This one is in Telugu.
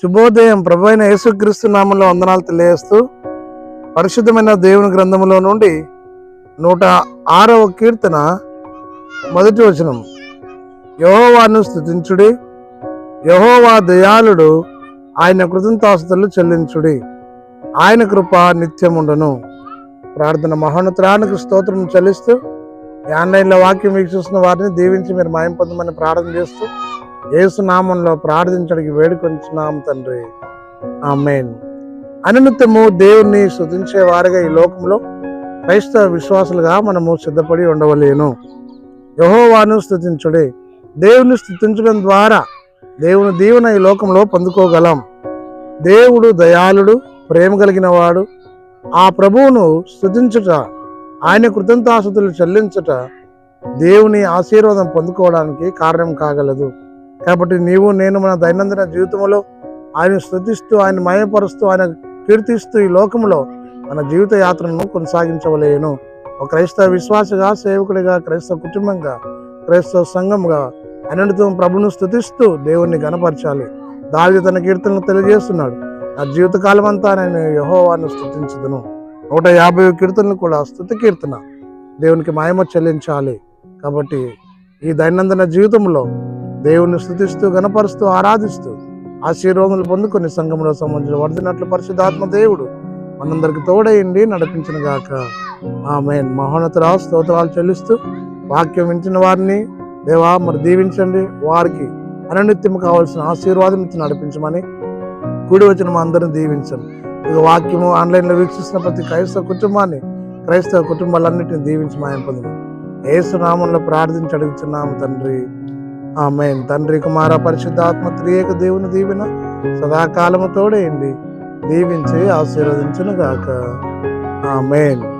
శుభోదయం. ప్రభు అయిన యేసుక్రీస్తు నామంలో వందనాలు తెలియజేస్తూ పరిశుద్ధమైన దేవుని గ్రంథంలో నుండి నూట ఆరవ కీర్తన మొదటి వచనం. యహోవాను స్థుతించుడి యహోవా దయాళుడు ఆయన కృతంతాస్తులు చెల్లించుడి. ఆయన కృప నిత్యముండను. ప్రార్థన మహోన్నతరానికి స్తోత్రం చెల్లిస్తూ ఈ ఆన్లైన్లో వాక్యం వీక్షిస్తున్న వారిని దీవించి మీరు మాయం పొందమని ప్రార్థన చేస్తూ ఏసునామంలో ప్రార్థించడానికి వేడుకొంచున్నాం తండ్రి. ఆమెన్. అనునిత్యము దేవుణ్ణి స్తుతించే వారిగా ఈ లోకంలో క్రైస్తవ విశ్వాసులుగా మనము సిద్ధపడి ఉండవలేను. యహోవాను స్థుతించుడే దేవుని స్థుతించడం ద్వారా దేవుని దీవెన ఈ లోకంలో పొందుకోగలం. దేవుడు దయాళుడు ప్రేమ కలిగిన వాడు. ఆ ప్రభువును స్థుతించుట ఆయన కృతంతాసుతులు చెల్లించుట దేవుని ఆశీర్వాదం పొందుకోవడానికి కారణం కాగలదు. కాబట్టి నీవు నేను మన దైనందిన జీవితంలో ఆయన స్థుతిస్తూ ఆయన మయపరుస్తూ ఆయన కీర్తిస్తూ ఈ లోకంలో మన జీవిత యాత్రను కొనసాగించవలేను. ఒక క్రైస్తవ విశ్వాసగా సేవకుడిగా క్రైస్తవ కుటుంబంగా క్రైస్తవ సంఘంగా అనంతం ప్రభును స్థుతిస్తూ దేవుణ్ణి గనపరచాలి దావి తన కీర్తనను తెలియజేస్తున్నాడు. నా జీవితకాలం అంతా నేను యహోవాన్ని స్థుతించదును నూట యాభై కీర్తనలు కూడా స్థుతి కీర్తన. దేవునికి మాయమ చెల్లించాలి. కాబట్టి ఈ దైనందిన జీవితంలో దేవుణ్ణి స్థుతిస్తూ గణపరుస్తూ ఆరాధిస్తూ ఆశీర్వాదాలు పొందుకొని సంఘంలో సంబంధించిన వర్ధినట్లు పరిశుద్ధాత్మ దేవుడు మనందరికి తోడయండి నడిపించిన గాక. ఆమె మహోన్నతరావు స్తోత్రాలు చెల్లిస్తూ వాక్యం వించిన వారిని దేవా మరి దీవించండి. వారికి అననిత్యము కావాల్సిన ఆశీర్వాదం ఇచ్చి నడిపించమని కూడి వచ్చిన మా అందరిని దీవించండి. ఇది వాక్యము ఆన్లైన్లో వీక్షిస్తున్న ప్రతి క్రైస్తవ కుటుంబాన్ని క్రైస్తవ కుటుంబాలన్నిటిని దీవించి మాయం పొందిన ఏసునామంలో ప్రార్థించి అడుగుతున్నాము తండ్రి. ఆమెన్. తండ్రి కుమార పరిశుద్ధాత్మ త్రియేక దేవుని దీవెన సదాకాలము తోడేయండి దీవించి ఆశీర్వదించును గాక ఆమెన్.